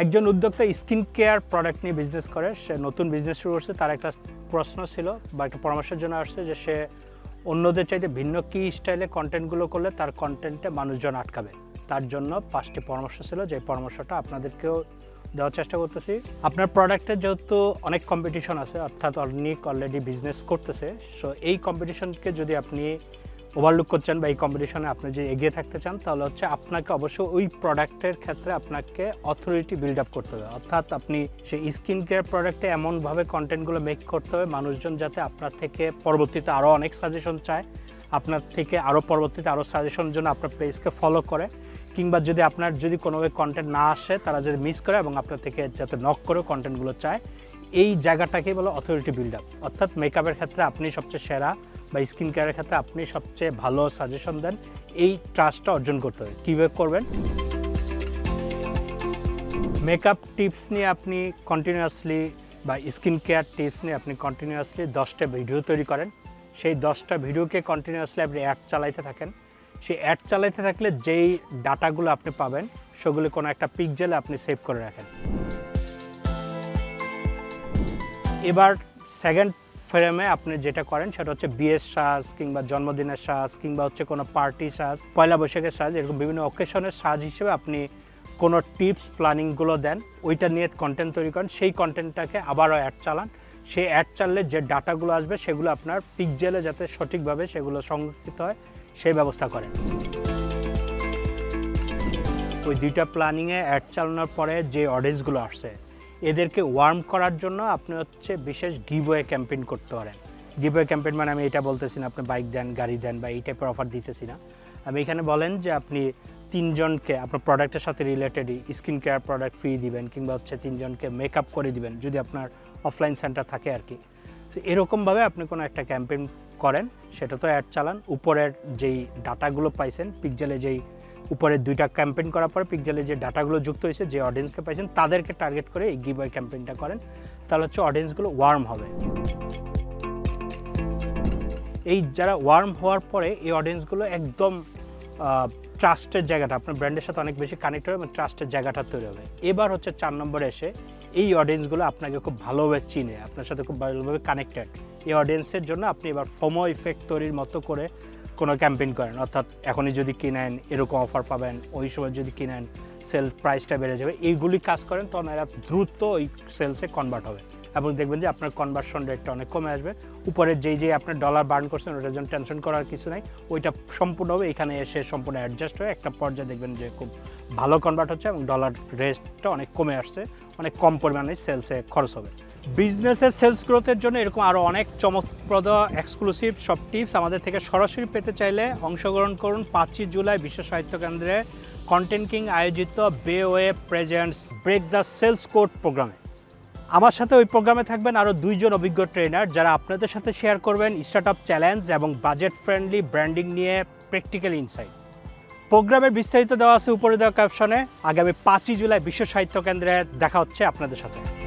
একজন উদ্যোক্তা skin care product নিয়ে বিজনেস করে, সে নতুন বিজনেস শুরু করছে, তার একটা প্রশ্ন ছিল বা একটা পরামর্শের জন্য আসছে যে সে অন্যদের চাইতে ভিন্ন কী স্টাইলে কন্টেন্টগুলো করলে তার কন্টেন্টে মানুষজন আটকাবে। তার জন্য পাঁচটি পরামর্শ ছিল, যে পরামর্শটা আপনাদেরকেও দেওয়ার চেষ্টা করতেছি। আপনার প্রোডাক্টের যেহেতু অনেক কম্পিটিশন আছে, অর্থাৎ অনেক অলরেডি বিজনেস করতেছে সো এই কম্পিটিশনকে যদি আপনি ওভারলুক করছেন বা এই কম্পিটিশনে আপনি যদি এগিয়ে থাকতে চান, তাহলে হচ্ছে আপনাকে অবশ্যই ওই প্রোডাক্টের ক্ষেত্রে আপনাকে অথরিটি বিল্ড আপ করতে হবে। অর্থাৎ আপনি সেই স্কিন কেয়ার প্রোডাক্টে এমনভাবে কন্টেন্টগুলো মেক করতে হবে, মানুষজন যাতে আপনার থেকে পরবর্তীতে আরও অনেক সাজেশন চায়, আপনার থেকে আরও পরবর্তীতে আরও সাজেশনের জন্য আপনার পেজকে ফলো করে, কিংবা যদি আপনার যদি কোনোভাবে কন্টেন্ট না আসে, তারা যদি মিস করে এবং আপনার থেকে যাতে নক করে কন্টেন্টগুলো চায়, এই জায়গাটাকেই বলে অথরিটি বিল্ড আপ অর্থাৎ মেকআপের ক্ষেত্রে আপনি সবচেয়ে সেরা বা স্কিন কেয়ারের ক্ষেত্রে আপনি সবচেয়ে ভালো সাজেশন দেন, এই ট্রাস্টটা অর্জন করতে হবে। কীভাবে করবেন? মেকআপ টিপস নিয়ে আপনি কন্টিনিউয়াসলি বা স্কিন কেয়ার টিপস নিয়ে আপনি কন্টিনিউয়াসলি দশটা ভিডিও তৈরি করেন। সেই দশটা ভিডিওকে কন্টিনিউয়াসলি আপনি অ্যাড চালাইতে থাকেন। সেই অ্যাড চালাইতে থাকলে যেই ডাটাগুলো আপনি পাবেন, সেগুলো কোনো একটা পিকজেলে আপনি সেভ করে রাখেন। এবার সেকেন্ড ফ্রেমে আপনি যেটা করেন সেটা হচ্ছে বিয়ের সাজ কিংবা জন্মদিনের সাজ কিংবা হচ্ছে কোনো পার্টি সাজ, পয়লা বৈশাখের সাজ, এরকম বিভিন্ন অকেশনের সাজ হিসেবে আপনি কোনো টিপস প্ল্যানিংগুলো দেন, ওইটা নিয়ে কন্টেন্ট তৈরি করেন, সেই কন্টেন্টটাকে আবারও অ্যাড চালান। সেই অ্যাড চাললে যে ডাটাগুলো আসবে সেগুলো আপনার পিকজেলে যাতে সঠিকভাবে সেগুলো সংরক্ষিত হয়, সেই ব্যবস্থা করেন। ওই দুইটা প্ল্যানিংয়ে অ্যাড চালানোর পরে যে অডিয়েন্সগুলো আসছে এদেরকে ওয়ার্ম করার জন্য আপনি হচ্ছে বিশেষ গিভওয়ে ক্যাম্পেইন করতে পারেন। গিভওয়ে ক্যাম্পেইন মানে আমি এটা বলতেছি না, আপনি বাইক দেন, গাড়ি দেন বা এই টাইপের অফার দিতেছি না। আমি এখানে বলেন যে আপনি তিনজনকে আপনার প্রোডাক্টের সাথে রিলেটেডই স্কিন কেয়ার প্রোডাক্ট ফ্রি দিবেন কিংবা হচ্ছে তিনজনকে মেকআপ করে দিবেন যদি আপনার অফলাইন সেন্টার থাকে আর কি। তো এরকমভাবে আপনি কোনো একটা ক্যাম্পেইন করেন, সেটা তো অ্যাড চালান। উপরের যেই ডাটাগুলো পাইছেন পিকজেলে যেই উপরে দুইটা ক্যাম্পেইন করার পরে পিকজেলে যে ডাটাগুলো যুক্ত হয়েছে, যে অডিয়েন্সকে পাইছেন, তাদেরকে টার্গেট করে এই গিভওয়ে ক্যাম্পেইনটা করেন। তাহলে হচ্ছে অডিয়েন্সগুলো ওয়ার্ম হবে। এই যারা ওয়ার্ম হওয়ার পরে এই অডিয়েন্সগুলো একদম ট্রাস্টের জায়গাটা, আপনার ব্র্যান্ডের সাথে অনেক বেশি কানেক্ট হবে এবং ট্রাস্টের জায়গাটা তৈরি হবে। এবার হচ্ছে চার নম্বরে এসে এই অডিয়েন্সগুলো আপনাকে খুব ভালোভাবে চিনে, আপনার সাথে খুব ভালোভাবে কানেক্টেড এই অডিয়েন্সের জন্য আপনি এবার ফোমো ইফেক্ট তৈরির মতো করে কোনো ক্যাম্পেইন করেন, অর্থাৎ এখনই যদি কিনেন, এরকম অফার পাবেন, ওই সময় যদি কিনেন, সেল প্রাইসটা বেড়ে যাবে। এইগুলি কাজ করেন তখন এরা দ্রুত ওই সেলসে কনভার্ট হবে। এবং দেখবেন যে আপনার কনভার্সন রেটটা অনেক কমে আসবে। উপরে যেই যে আপনার ডলার বার্ন করছেন, ওটার জন্য টেনশন করার কিছু নাই। ওইটা সম্পূর্ণ হবে এখানে এসে সম্পূর্ণ অ্যাডজাস্ট হয়ে একটা পর্যায়ে দেখবেন যে খুব ভালো কনভার্ট হচ্ছে এবং ডলার রেটটা অনেক কমে আসছে। অনেক কম পরিমাণে সেলসে খরচ হবে। বিজনেসের সেলস গ্রোথের জন্য এরকম আরও অনেক চমকপ্রদ এক্সক্লুসিভ সব টিপস আমাদের থেকে সরাসরি পেতে চাইলে অংশগ্রহণ করুন পাঁচই জুলাই বিশ্ব সাহিত্য কেন্দ্রে কন্টেন্ট কিং আয়োজিত Bay Way presents break the sales code প্রোগ্রামে আমার সাথে ওই প্রোগ্রামে থাকবেন আরও দুইজন অভিজ্ঞ ট্রেনার যারা আপনাদের সাথে শেয়ার করবেন স্টার্টআপ চ্যালেঞ্জ এবং বাজেট ফ্রেন্ডলি ব্র্যান্ডিং নিয়ে প্র্যাকটিক্যাল ইনসাইট প্রোগ্রামের বিস্তারিত দেওয়া আছে উপরে দেওয়া ক্যাপশনে আগামী পাঁচই জুলাই বিশ্ব সাহিত্য কেন্দ্রে দেখা হচ্ছে আপনাদের সাথে।